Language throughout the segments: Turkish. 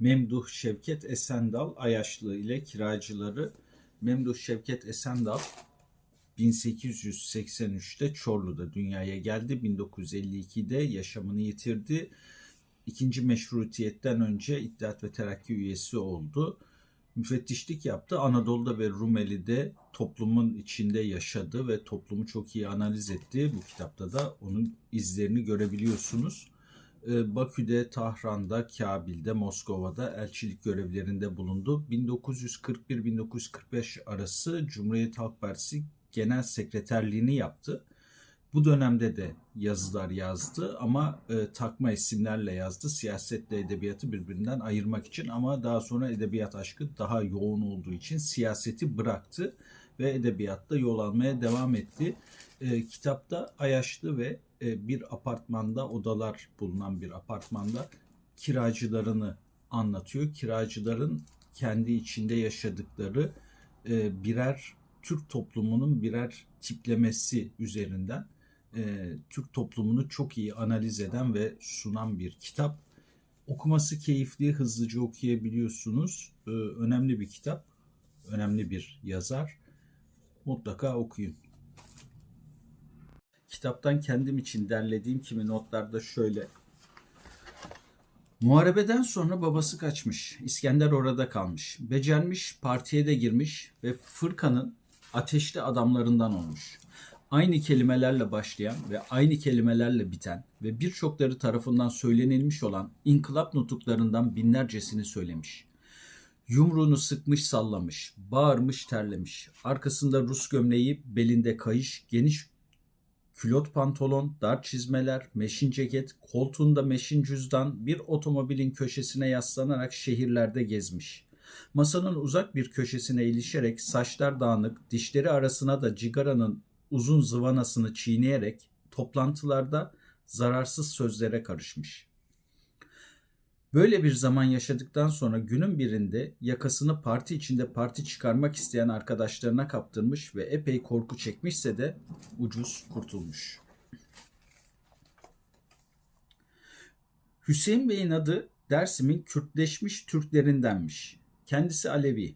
Memduh Şevket Esendal Ayaşlı ile kiracıları Memduh Şevket Esendal 1883'te Çorlu'da dünyaya geldi. 1952'de yaşamını yitirdi. İkinci meşrutiyetten önce İttihat ve Terakki üyesi oldu. Müfettişlik yaptı. Anadolu'da ve Rumeli'de toplumun içinde yaşadı ve toplumu çok iyi analiz etti. Bu kitapta da onun izlerini görebiliyorsunuz. Ee, Bakü'de, Tahran'da, Kabil'de, Moskova'da elçilik görevlerinde bulundu. 1941-1945 arası Cumhuriyet Halk Partisi Genel Sekreterliğini yaptı. Bu dönemde de yazılar yazdı ama e, takma isimlerle yazdı. Siyasetle edebiyatı birbirinden ayırmak için ama daha sonra edebiyat aşkı daha yoğun olduğu için siyaseti bıraktı ve edebiyatta yol almaya devam etti. E, kitapta Ayaşlı ve bir apartmanda odalar bulunan bir apartmanda kiracılarını anlatıyor. Kiracıların kendi içinde yaşadıkları e, birer Türk toplumunun birer tiplemesi üzerinden e, Türk toplumunu çok iyi analiz eden ve sunan bir kitap. Okuması keyifli, hızlıca okuyabiliyorsunuz. E, önemli bir kitap, önemli bir yazar. Mutlaka okuyun. Kitaptan kendim için derlediğim kimi notlarda şöyle. Muharebeden sonra babası kaçmış. İskender orada kalmış. Becermiş, partiye de girmiş ve fırkanın ateşli adamlarından olmuş. Aynı kelimelerle başlayan ve aynı kelimelerle biten ve birçokları tarafından söylenilmiş olan inkılap nutuklarından binlercesini söylemiş. Yumruğunu sıkmış sallamış, bağırmış terlemiş. Arkasında Rus gömleği, belinde kayış, geniş külot pantolon, dar çizmeler, meşin ceket, koltuğunda meşin cüzdan, bir otomobilin köşesine yaslanarak şehirlerde gezmiş. Masanın uzak bir köşesine ilişerek saçlar dağınık, dişleri arasına da cigaranın uzun zıvanasını çiğneyerek toplantılarda zararsız sözlere karışmış. Böyle bir zaman yaşadıktan sonra günün birinde yakasını parti içinde parti çıkarmak isteyen arkadaşlarına kaptırmış ve epey korku çekmişse de ucuz kurtulmuş. Hüseyin Bey'in adı Dersim'in Kürtleşmiş Türklerindenmiş. Kendisi Alevi.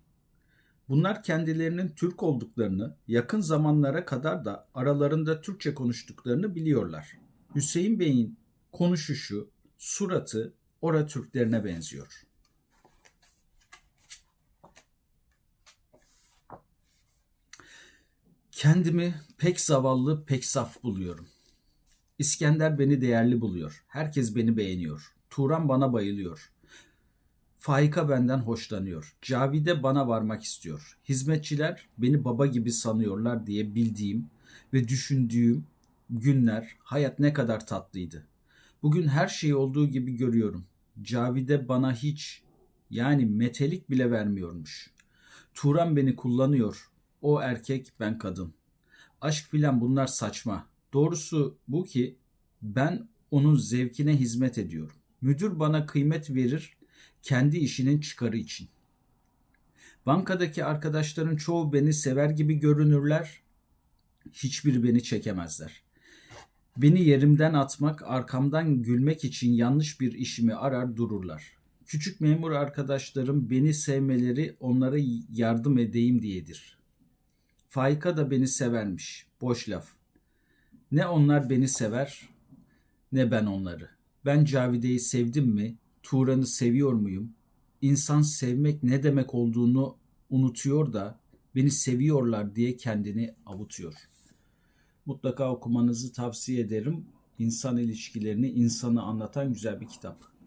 Bunlar kendilerinin Türk olduklarını, yakın zamanlara kadar da aralarında Türkçe konuştuklarını biliyorlar. Hüseyin Bey'in konuşuşu, suratı ora Türklerine benziyor. Kendimi pek zavallı, pek saf buluyorum. İskender beni değerli buluyor. Herkes beni beğeniyor. Turan bana bayılıyor. Faika benden hoşlanıyor. Cavide bana varmak istiyor. Hizmetçiler beni baba gibi sanıyorlar diye bildiğim ve düşündüğüm günler hayat ne kadar tatlıydı. Bugün her şeyi olduğu gibi görüyorum. Cavide bana hiç yani metelik bile vermiyormuş. Turan beni kullanıyor. O erkek ben kadın. Aşk filan bunlar saçma. Doğrusu bu ki ben onun zevkine hizmet ediyorum. Müdür bana kıymet verir kendi işinin çıkarı için. Bankadaki arkadaşların çoğu beni sever gibi görünürler. Hiçbiri beni çekemezler. Beni yerimden atmak, arkamdan gülmek için yanlış bir işimi arar dururlar. Küçük memur arkadaşlarım beni sevmeleri onlara yardım edeyim diyedir. Faika da beni severmiş. Boş laf. Ne onlar beni sever ne ben onları. Ben Cavide'yi sevdim mi? Turan'ı seviyor muyum? İnsan sevmek ne demek olduğunu unutuyor da beni seviyorlar diye kendini avutuyor. Mutlaka okumanızı tavsiye ederim. İnsan ilişkilerini, insanı anlatan güzel bir kitap.